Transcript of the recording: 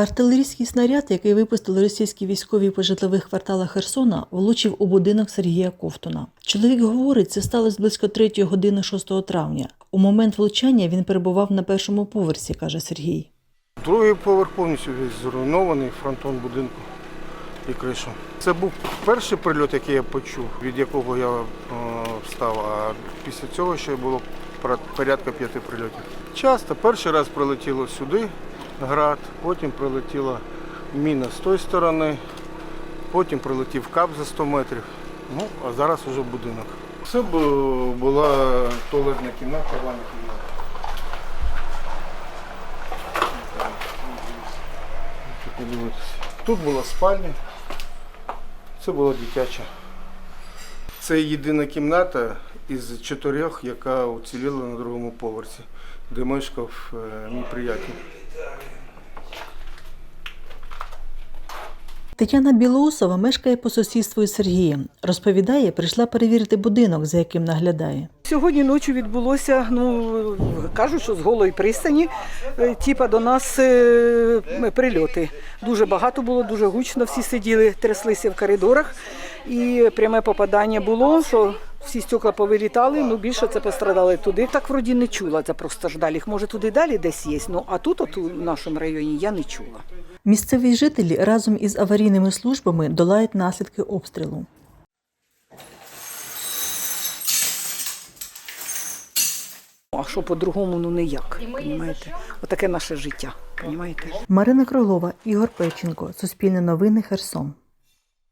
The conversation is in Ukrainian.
Артилерійський снаряд, який випустили російські військові по житлових кварталах Херсона, влучив у будинок Сергія Ковтуна. Чоловік говорить, це сталося близько 3 години 6 травня. У момент влучання він перебував на першому поверсі, каже Сергій. Другий поверх повністю весь зруйнований, фронтон будинку і кришу. Це був перший прильот, який я почув, від якого я е, встав, а після цього ще було порядка п'яти прильотів. Часто перший раз прилетіло сюди град, потім прилетіла міна з тої сторони, потім прилетів кап за 100 метрів. Ну, а зараз вже будинок. Це була туалетна кімната, ванна кімната. Тут була спальня, це була дитяча. Це єдина кімната із чотирьох, яка уціліла на другому поверсі, де мешкав е, мій приятель. Тетяна Білоусова мешкає по сусідству із Сергієм. Розповідає, прийшла перевірити будинок, за яким наглядає. Сьогодні ночі відбулося, ну кажуть, що з голої пристані, е, типа до нас е, прильоти. Дуже багато було, дуже гучно. Всі сиділи, тряслися в коридорах, і пряме попадання було, що всі стекла повилітали. Ну більше це пострадали туди. Так вроді не чула це просто ждалі. Може туди далі десь є. Ну а тут, от у нашому районі, я не чула. Місцеві жителі разом із аварійними службами долають наслідки обстрілу. А що по-другому, ну ніяк. Понімаєте? Отаке наше життя. Понімаєте? Марина Кролова, Ігор Печенко, Суспільне новини, Херсон.